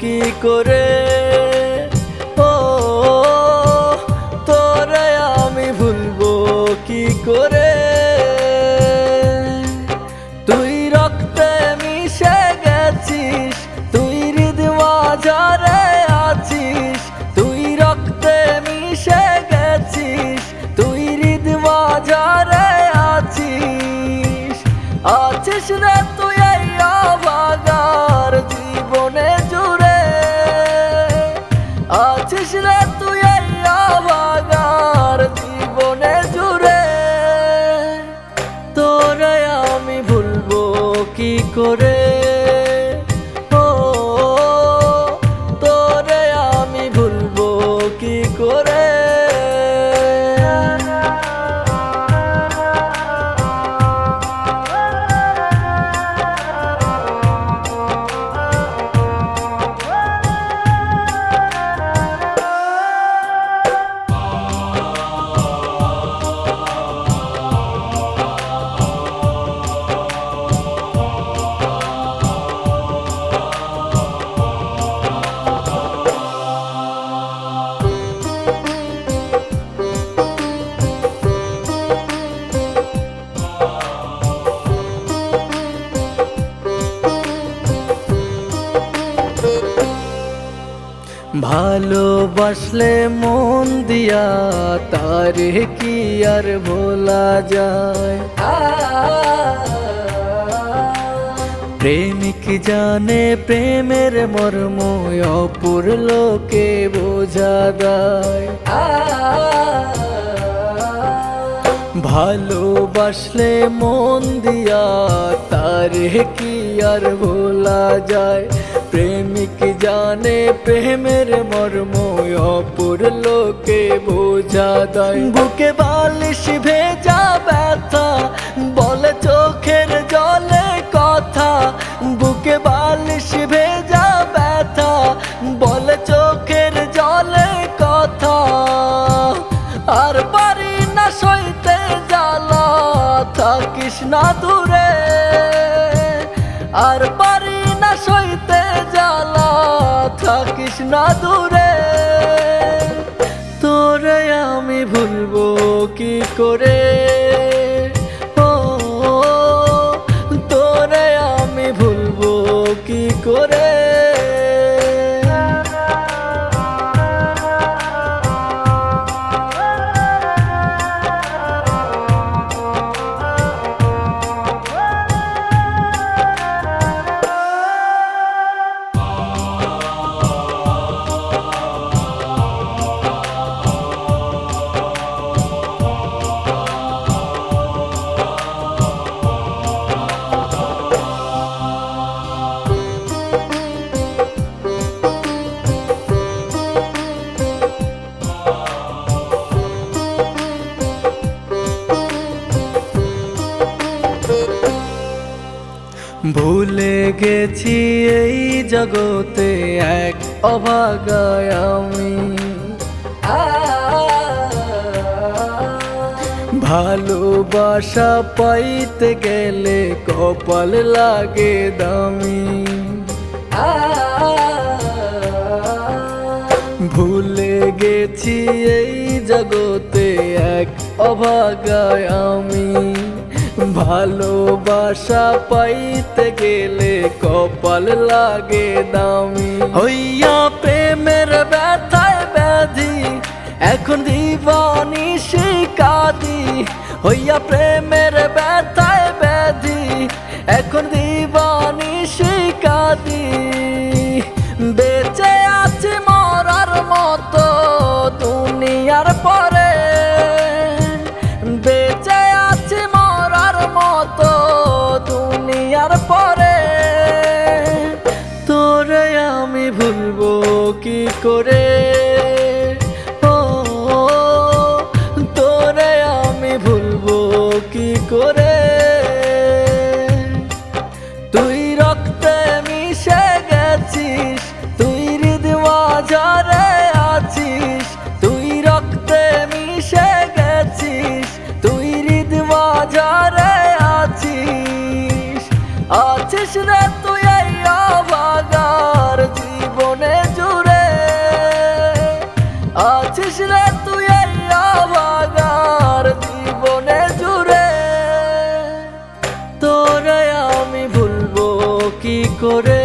কি করে কি ভালোবাসলে মন দিয়া, তার কি আর ভোলা যায়? প্রেমিক জানে প্রেমের মর্ম অপুর লোকে বোঝা দেয় ভালোবাসলে মন দিয়া, তারে কি আর ভোলা যায়? প্রেমিক জানে প্রেমের মর্ম অপুর লোকে বোঝা দেয়। বুকে বালিশ ভেজা ব্যথা, বলে চোখের জলে কথা। বুকে বালিশ ভেজা ব্যথা, বলে চোখের জলে কথা। আর পারি না সইতে জ্বালা, থাকিস না দূরে। আর পারি না সইতে জ্বালা থাকিস না দূরে। তোরে আমি ভুলবো কি করে? ভুলে গেছি এই জগতে এক অভাগায় আমি। ভালোবাসা পাইতে গেলে কপাল লাগে দামি। ভুলে গেছি এই জগতে এক অভাগায় আমি। ভালোবাসা পাইতে গেলে কপাল লাগে দামি। হইয়া প্রেমের ব্যথায় ব্যাধি, এখন দিবানি শিকাদি হইয়া প্রেমের করে। ও, তোরে আমি ভুলবো কি করে? তুই রক্তে মিশে গেছিস, তুই হৃদবাজারে আছিস, তুই রক্তে মিশে গেছিস, তুই হৃদবাজারে আছিস। আছিস রে তুই এই অভাগার রে তুই এই অভাগার জীবনে জুড়ে। তোরে আমি ভুলবো কি করে?